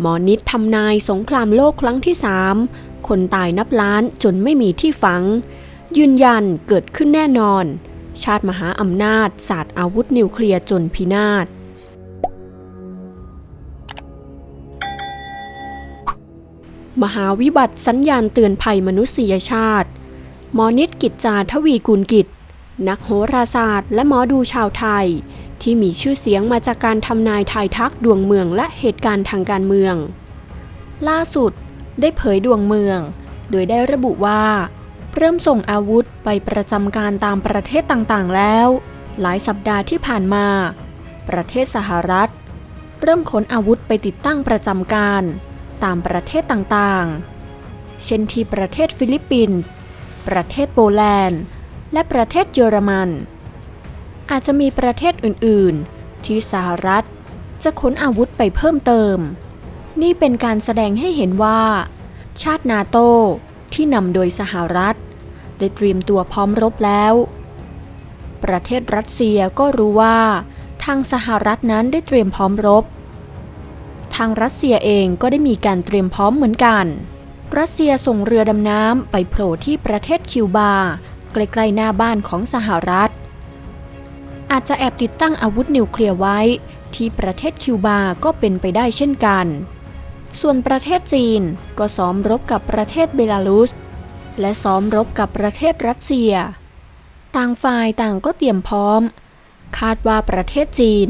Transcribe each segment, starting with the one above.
หมอนิดทำนายสงครามโลกครั้งที่สามคนตายนับล้านจนไม่มีที่ฝัง ยืนยันเกิดขึ้นแน่นอน ชาติมหาอำนาจศาสตร์อาวุธนิวเคลียร์จนพินาศมหาวิบัติสัญญาณเตือนภัยมนุษยชาติ หมอนิดกิจจาทวีกุลกิจ นักโหราศาสตร์และหมอดูชาวไทย ที่มีชื่อเสียงมาจากการทำนายทายทักดวงเมืองและเหตุการณ์ทางการเมือง ล่าสุดได้เผยดวงเมือง โดยได้ระบุว่า เริ่มส่งอาวุธไปประจำการตามประเทศต่างๆแล้ว หลายสัปดาห์ที่ผ่านมา ประเทศสหรัฐ เริ่มขนอาวุธไปติดตั้งประจำการ ตามประเทศต่างๆ เช่นที่ประเทศฟิลิปปินส์ ประเทศโปแลนด์ และประเทศเยอรมัน อาจจะมีประเทศอื่น ๆ ที่สหรัฐ จะขนอาวุธไปเพิ่มเติม นี่เป็นการแสดงให้เห็นว่า ชาตินาโตที่นำโดยสหรัฐ ได้เตรียมตัวพร้อมรบแล้ว ประเทศรัสเซียก็รู้ว่า ทางสหรัฐนั้นได้เตรียมพร้อมรบ ทางรัสเซียเองก็ได้มีการเตรียมพร้อมเหมือนกัน รัสเซียส่งเรือดำน้ำไปโผล่ที่ประเทศคิวบาใกล้ๆหน้าบ้านของสหรัฐ อาจจะแอบติดตั้งอาวุธนิวเคลียร์ไว้ ที่ประเทศคิวบาก็เป็นไปได้เช่นกัน ส่วนประเทศจีนก็ซ้อมรบกับประเทศเบลารุส และซ้อมรบกับประเทศรัสเซีย ต่างฝ่ายต่างก็เตรียมพร้อม คาดว่าประเทศจีน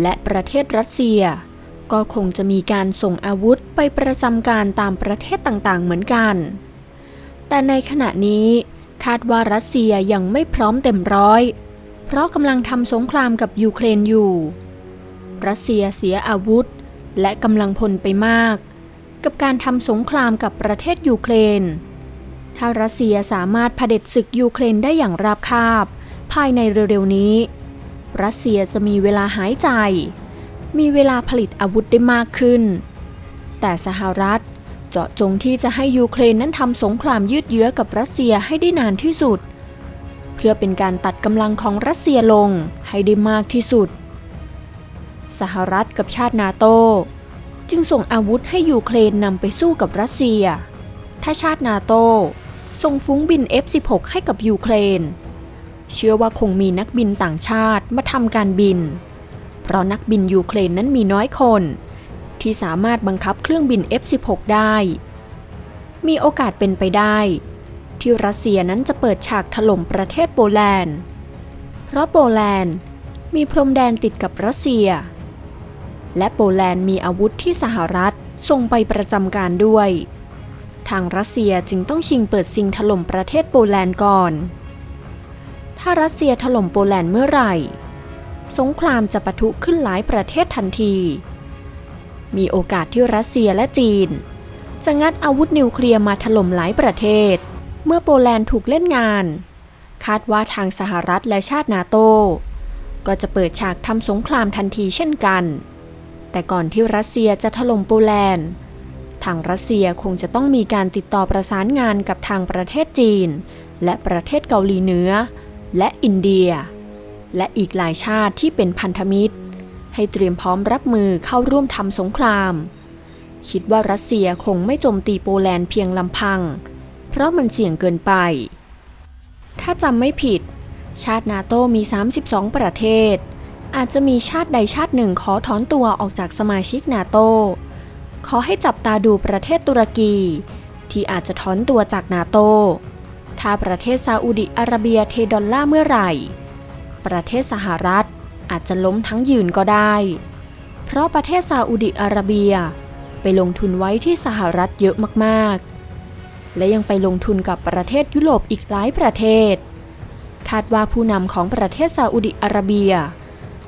และประเทศรัสเซีย ก็คงจะมีการส่งอาวุธไปประจำการตามประเทศต่างๆเหมือนกัน แต่ในขณะนี้คาดว่ารัสเซียยังไม่พร้อมเต็มร้อย เพราะกำลังทำสงครามกับยูเครนอยู่ รัสเซียเสียอาวุธ และกำลังพลไปมาก กับการทำสงครามกับประเทศยูเครน ถ้ารัสเซียสามารถเผด็จศึกยูเครนได้อย่างราบคาบ ภายในเร็วๆนี้ รัสเซียจะมีเวลาหายใจ มีเวลาผลิตอาวุธได้มากขึ้น แต่สหรัฐเจาะจงที่จะให้ยูเครนนั้นทำสงครามยืดเยื้อกับรัสเซียให้ได้นานที่สุดเเพื่อเป็นการตัดกำลังของรัสเซียลงให้ได้มากที่สุด สหรัฐกับชาตินาโต จึงส่งอาวุธให้ยูเครนนำไปสู้กับรัสเซีย ถ้าชาตินาโตส่งฟุ้งบิน F-16 ให้กับยูเครน เชื่อว่าคงมีนักบินต่างชาติมาทำการบิน เพราะนักบินยูเครนนั้นมีน้อยคน ที่สามารถบังคับเครื่องบิน F-16 ได้ มีโอกาสเป็นไปได้ ที่รัสเซียนั้นจะเปิดฉากถล่มประเทศโปแลนด์ เพราะโปแลนด์มีพรมแดนติดกับรัสเซีย และโปแลนด์มีอาวุธที่สหรัฐส่งไปประจำการด้วย ทางรัสเซียจึงต้องชิงเปิดซิงถล่มประเทศโปแลนด์ก่อน ถ้ารัสเซียถล่มโปแลนด์เมื่อไหร่ สงครามจะปะทุขึ้นหลายประเทศทันที มีโอกาสที่รัสเซียและจีน จะงัดอาวุธนิวเคลียร์มาถล่มหลายประเทศ เมื่อโปแลนด์ถูกเล่นงาน คาดว่าทางสหรัฐและชาตินาโต ก็จะเปิดฉากทำสงครามทันทีเช่นกัน แต่ก่อนที่รัสเซียจะถล่มโปแลนด์ ทางรัสเซียคงจะต้องมีการติดต่อประสานงานกับทางประเทศจีน และประเทศเกาหลีเหนือ และอินเดีย และอีกหลายชาติที่เป็นพันธมิตร ให้เตรียมพร้อมรับมือเข้าร่วมทำสงคราม คิดว่ารัสเซียคงไม่โจมตีโปแลนด์เพียงลำพัง เพราะมันเสี่ยงเกินไป ถ้าจำไม่ผิด ชาตินาโตมี 32 ประเทศ อาจจะมีชาติใดชาติหนึ่งขอถอนตัวออกจากสมาชิกนาโต ขอให้จับตาดูประเทศตุรกี ที่อาจจะถอนตัวจากนาโต ถ้าประเทศซาอุดิอาระเบียเทดอลล่าเมื่อไหร่ ประเทศสหรัฐอาจจะล้มทั้งยืนก็ได้ เพราะประเทศซาอุดิอาระเบียไปลงทุนไว้ที่สหรัฐเยอะมากๆ และยังไปลงทุนกับประเทศยุโรปอีกหลายประเทศ คาดว่าผู้นำของประเทศซาอุดิอาระเบีย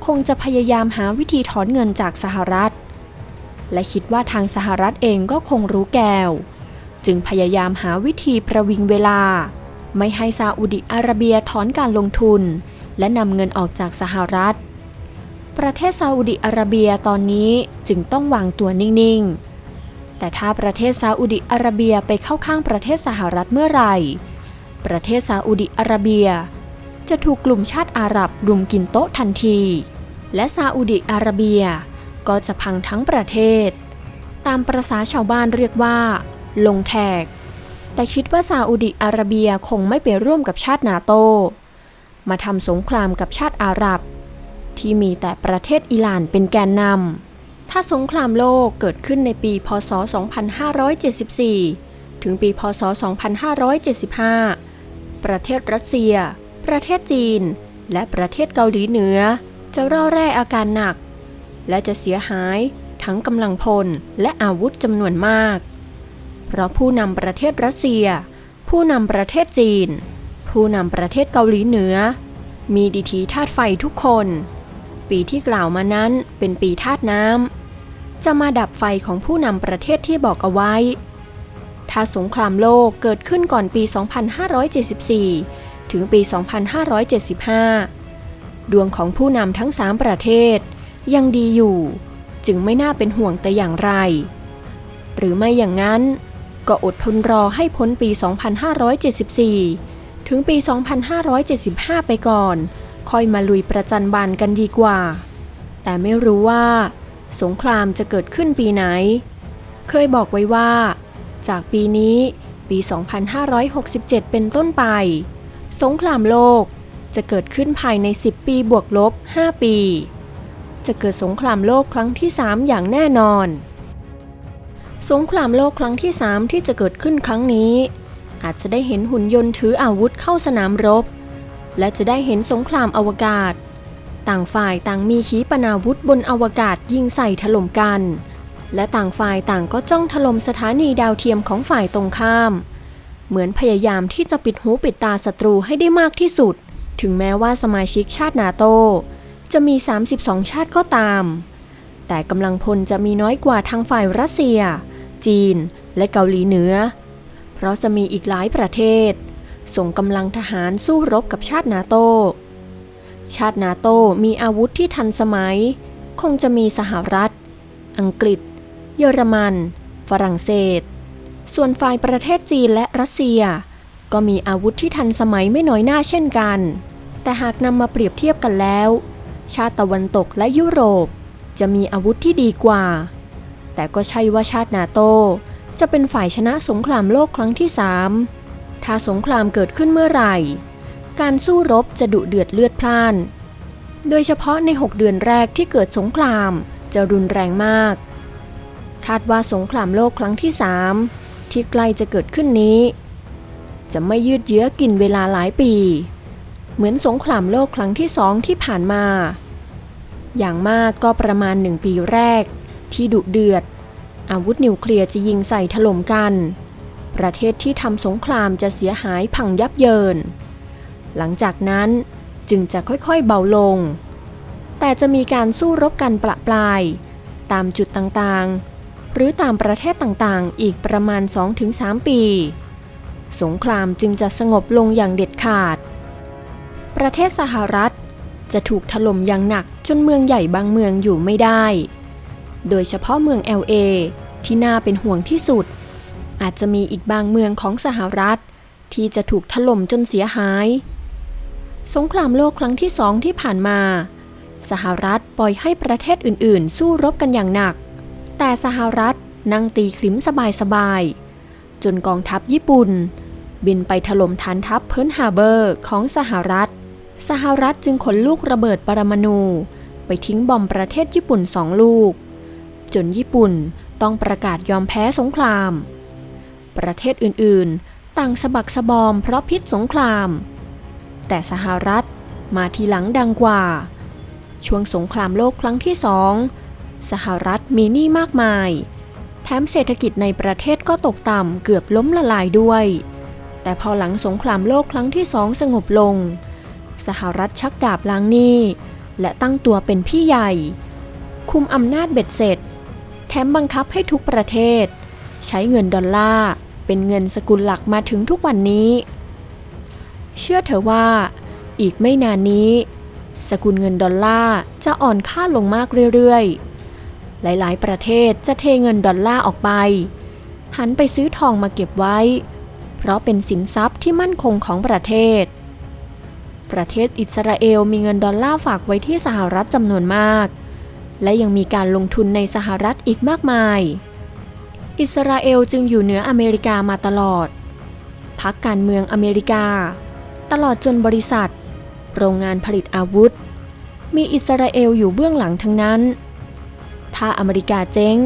คงจะพยายามหาวิธีถอนเงินจากสหรัฐ และคิดว่าทางสหรัฐเองก็คงรู้แก้ว จึงพยายามหาวิธีประวิงเวลา ไม่ให้ซาอุดิอาระเบียถอนการลงทุน และนำเงินออกจากสหรัฐ ประเทศซาอุดิอาระเบียตอนนี้จึงต้องวางตัวนิ่งๆ แต่ถ้าประเทศซาอุดิอาระเบียไปเข้าข้างประเทศสหรัฐเมื่อไหร่ ประเทศซาอุดิอาระเบีย จะถูกกลุ่มชาติอาหรับรุมกินโต๊ะทันที และซาอุดิอาระเบียก็จะพังทั้งประเทศ ตามประษาชาวบ้านเรียกว่า ลงแขก แต่คิดว่าซาอุดิอาระเบียคงไม่ไปร่วมกับชาตินาโต มาทำสงครามกับชาติอาหรับ ที่มีแต่ประเทศอิหร่านเป็นแกนนำ ถ้าสงครามโลกเกิดขึ้นในปี พศ 2574 ถึงปี พศ 2575 ประเทศรัสเซีย ประเทศจีน และประเทศเกาหลีเหนือ จะร่อแร่อาการหนัก และจะเสียหายทั้งกำลังพลและอาวุธจำนวนมาก เพราะผู้นำประเทศรัสเซีย ผู้นำประเทศจีน ผู้นำประเทศเกาหลีเหนือ มีดีทีธาตุไฟทุกคน ปีที่กล่าวมานั้นเป็นปีธาตุน้ำจะมาดับไฟของผู้นำประเทศที่บอกเอาไว้ ถ้าสงครามโลกเกิดขึ้นก่อนปี 2574 ถึงปี 2575 ดวงของผู้นำทั้งสามประเทศยังดีอยู่ จึงไม่น่าเป็นห่วงแต่อย่างไร หรือไม่อย่างนั้น ก็อดทนรอให้พ้นปี 2574 ถึงปี 2575 ไปก่อน ค่อยมาลุยประจันบานกันดีกว่า แต่ไม่รู้ว่า สงครามจะเกิดขึ้นปีไหน เคยบอกไว้ว่า จากปีนี้ปี 2567 เป็นต้นไป สงครามโลกจะเกิดขึ้นภายใน 10 ปีบวกลบ 5 ปี จะเกิดสงครามโลกครั้งที่ 3 อย่างแน่นอน สงครามโลกครั้งที่ 3 ที่จะเกิดขึ้นครั้งนี้ อาจจะได้เห็นหุ่นยนต์ถืออาวุธเข้าสนามรบ และจะได้เห็นสงครามอวกาศ ต่างฝ่ายต่างมีขีปนาวุธบนอวกาศยิงใส่ถล่มกัน และต่างฝ่ายต่างก็จ้องถล่มสถานีดาวเทียมของฝ่ายตรงข้าม เหมือนพยายามที่จะปิดหูปิดตาศัตรูให้ได้มากที่สุด ถึงแม้ว่าสมาชิกชาตินาโต จะมี 32 ชาติก็ตาม แต่กำลังพลจะมีน้อยกว่าทางฝ่ายรัสเซีย จีน และเกาหลีเหนือ เพราะจะมีอีกหลายประเทศ ส่งกำลังทหารสู้รบกับชาตินาโต ชาตินาโตมีอาวุธที่ทันสมัย คงจะมีสหรัฐ อังกฤษ เยอรมัน ฝรั่งเศส ส่วนฝ่ายประเทศจีนและรัสเซีย ก็มีอาวุธที่ทันสมัยไม่น้อยหน้าเช่นกัน แต่หากนำมาเปรียบเทียบกันแล้ว ชาติตะวันตกและยุโรปจะมีอาวุธที่ดีกว่า แต่ก็ใช่ว่าชาตินาโตจะเป็นฝ่ายชนะสงครามโลกครั้งที่สาม ถ้าสงครามเกิดขึ้นเมื่อไหร่ การสู้รบจะดุเดือดเลือดพล่าน โดยเฉพาะใน 6 เดือนแรกที่เกิดสงครามจะรุนแรงมาก คาดว่าสงครามโลกครั้งที่ 3 ที่ใกล้จะเกิดขึ้นนี้ จะไม่ยืดเยื้อกินเวลาหลายปี เหมือนสงครามโลกครั้งที่สองที่ผ่านมา อย่างมากก็ประมาณหนึ่งปีแรก ที่ดุเดือด อาวุธนิวเคลียร์จะยิงใส่ถล่มกัน ประเทศที่ทำสงครามจะเสียหายพังยับเยิน หลังจากนั้นจึงจะค่อยๆเบาลง แต่จะมีการสู้รบกันประปราย ตามจุดต่างๆ หรือตามประเทศต่างๆ อีกประมาณ 2-3 ปี สงครามจึงจะสงบลงอย่างเด็ดขาด ประเทศสหรัฐจะถูกถล่มอย่างหนักจนเมืองใหญ่บางเมืองอยู่ไม่ได้ โดยเฉพาะเมือง LA ที่น่าเป็นห่วงที่สุด อาจจะมีอีกบางเมืองของสหรัฐ ที่จะถูกถล่มจนเสียหาย สงครามโลกครั้งที่สองที่ผ่านมา สหรัฐปล่อยให้ประเทศอื่นๆ สู้รบกันอย่างหนัก แต่สหรัฐนั่งตีขริมสบายๆ จนกองทัพญี่ปุ่น บินไปถล่มฐานทัพเพิร์ลฮาเบอร์ของสหรัฐ สหรัฐจึงขนลูกระเบิดปรมาณูไปทิ้งบอมประเทศญี่ปุ่นสองลูก จนญี่ปุ่นต้องประกาศยอมแพ้สงคราม ประเทศอื่นๆ ต่างสะบักสะบอมเพราะพิษสงคราม แต่สหรัฐมาทีหลังดังกว่า ช่วงสงครามโลกครั้งที่สองสหรัฐมีหนี้มากมาย แถมเศรษฐกิจในประเทศก็ตกต่ำเกือบล้มละลายด้วย แต่พอหลังสงครามโลกครั้งที่สองสงบลง สหรัฐชักดาบล้างหนี้และตั้งตัวเป็นพี่ใหญ่ คุมอำนาจเบ็ดเสร็จ แถมบังคับให้ทุกประเทศ ใช้เงินดอลลาร์ เป็นเงินสกุลหลักมาถึงทุกวันนี้ เชื่อเถอะว่า อีกไม่นานนี้ สกุลเงินดอลลาร์จะอ่อนค่าลงมากเรื่อยๆ หลายๆ ประเทศจะเทเงินดอลลาร์ออกไป หันไปซื้อทองมาเก็บไว้ เพราะเป็นสินทรัพย์ที่มั่นคงของประเทศ ประเทศอิสราเอลมีเงินดอลลาร์ฝากไว้ที่สหรัฐจำนวนมาก และยังมีการลงทุนในสหรัฐอีกมากมาย อิสราเอลจึงอยู่เหนืออเมริกามาตลอด พักการเมืองอเมริกา ตลอดจนบริษัท โรงงานผลิตอาวุธ มีอิสราเอลอยู่เบื้องหลังทั้งนั้น ถ้าอเมริกาเจ๊ง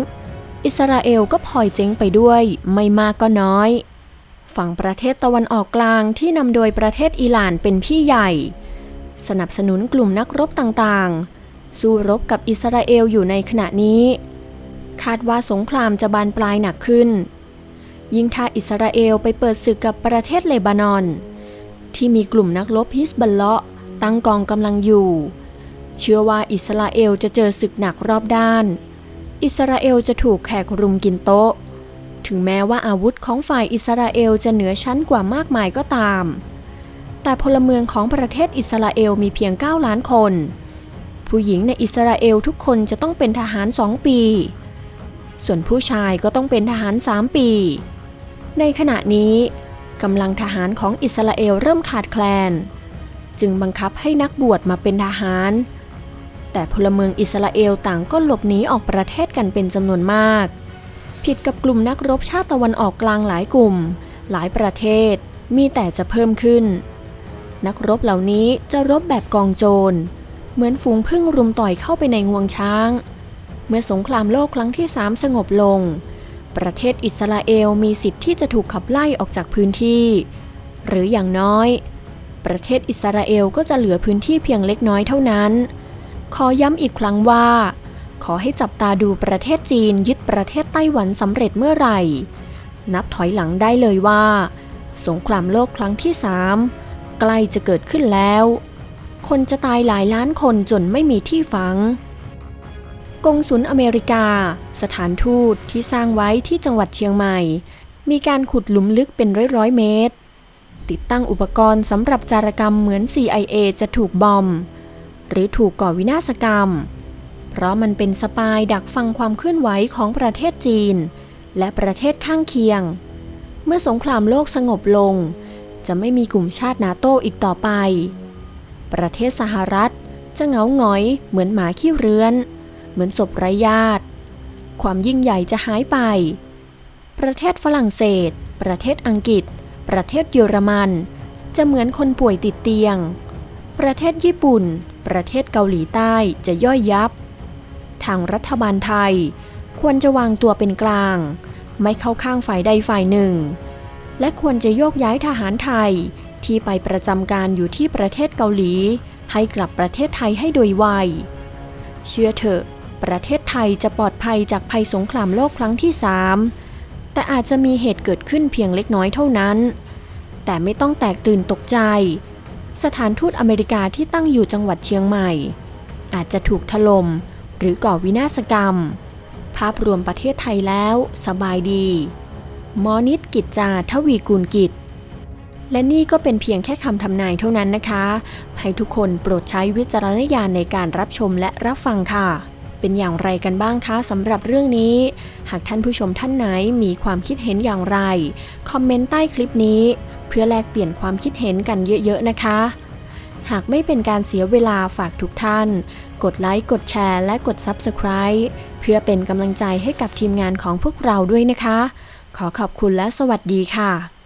อิสราเอลก็พลอยเจ๊งไปด้วยไม่มากก็น้อย ฝั่งประเทศตะวันออกกลางที่นำโดยประเทศอิหร่านเป็นพี่ใหญ่ สนับสนุนกลุ่มนักรบต่างๆ สู้รบกับอิสราเอลอยู่ในขณะนี้ คาดว่าสงครามจะบานปลายหนักขึ้น ยิ่งถ้าอิสราเอลไปเปิดศึกกับประเทศเลบานอน ที่มีกลุ่มนักรบฮิสบัลเลาะตั้งกองกำลังอยู่ เชื่อว่าอิสราเอลจะเจอศึกหนักรอบด้าน อิสราเอลจะถูกแขกรุมกินโต๊ะ ถึงแม้ว่าอาวุธของฝ่ายอิสราเอลจะเหนือชั้นกว่ามากมายก็ตาม แต่พลเมืองของประเทศอิสราเอลมีเพียง 9 ล้านคน ผู้หญิงในอิสราเอลทุกคนจะต้องเป็นทหาร 2 ปี ส่วนผู้ชายก็ต้องเป็นทหาร 3 ปี ในขณะนี้กำลังทหารของอิสราเอลเริ่มขาดแคลน จึงบังคับให้นักบวชมาเป็นทหาร แต่พลเมืองอิสราเอลต่างก็หลบหนีออกประเทศกันเป็นจำนวนมาก ผิดกับกลุ่มนักรบชาติตะวันออกกลางหลายกลุ่ม หลายประเทศมีแต่จะเพิ่มขึ้น นักรบเหล่านี้จะรบแบบกองโจร เหมือนฝูงพึ่งรุมต่อยเข้าไปในงวงช้าง เมื่อสงครามโลกครั้งที่สามสงบลง ประเทศอิสราเอลมีสิทธิ์ที่จะถูกขับไล่ออกจากพื้นที่ หรืออย่างน้อย ประเทศอิสราเอลก็จะเหลือพื้นที่เพียงเล็กน้อยเท่านั้น ขอย้ำอีกครั้งว่า ขอให้จับตาดูประเทศจีนยึดประเทศไต้หวันสำเร็จเมื่อไหร่ นับถอยหลังได้เลยว่า สงครามโลกครั้งที่สามใกล้จะเกิดขึ้นแล้ว คนจะตายหลายล้านคนจนไม่มีที่ฝัง กงสุลอเมริกา สถานทูตที่สร้างไว้ที่จังหวัดเชียงใหม่ มีการขุดหลุมลึกเป็นร้อยร้อยๆเมตร ติดตั้งอุปกรณ์สำหรับจารกรรมเหมือน CIA จะถูกบอม หรือถูกก่อวินาศกรรม เพราะมันเป็นสปายดักฟังความเคลื่อนไหวของประเทศจีน และประเทศข้างเคียง เมื่อสงครามโลกสงบลง จะไม่มีกลุ่มชาตินาโต้อีกต่อไป ประเทศสหรัฐจะเหงาหงอยเหมือนหมาขี้เรือน เหมือนศพไร้ญาติ ความยิ่งใหญ่จะหายไป ประเทศฝรั่งเศส ประเทศอังกฤษ ประเทศเยอรมัน จะเหมือนคนป่วยติดเตียง ประเทศญี่ปุ่น ประเทศเกาหลีใต้จะย่อยยับ ทางรัฐบาลไทยควรจะวางตัวเป็นกลาง ไม่เข้าข้างฝ่ายใดฝ่ายหนึ่ง และควรจะโยกย้ายทหารไทยที่ไปประจำการอยู่ที่ประเทศเกาหลี ให้กลับประเทศไทยให้โดยไว เชื่อเถอะ ประเทศไทยจะปลอดภัยจากภัยสงครามโลกครั้งที่สามแต่อาจจะมีเหตุเกิดขึ้นเพียงเล็กน้อยเท่านั้น แต่ไม่ต้องแตกตื่นตกใจ สถานทูตอเมริกาที่ตั้งอยู่จังหวัดเชียงใหม่ อาจจะถูกถล่มหรือก่อวินาศกรรม ภาพรวมประเทศไทยแล้ว สบายดี มอนิดกิจจาทวีกูลกิจและนี่ก็เป็นเพียงแค่คำทำนายเท่านั้นนะคะ ให้ทุกคนโปรดใช้วิจารณญาณในการรับชมและรับฟังค่ะ เป็นอย่างไรกันบ้างคะสำหรับเรื่องนี้ หากท่านผู้ชมท่านไหนมีความคิดเห็นอย่างไร คอมเมนต์ใต้คลิปนี้ เพื่อแลกเปลี่ยนความคิดเห็นกันเยอะๆนะคะ หากไม่เป็นการเสียเวลาฝากทุกท่าน กดไลค์กดแชร์และกด Subscribe เพื่อเป็นกำลังใจให้กับทีมงานของพวกเราด้วยนะคะ ขอขอบคุณและสวัสดีค่ะ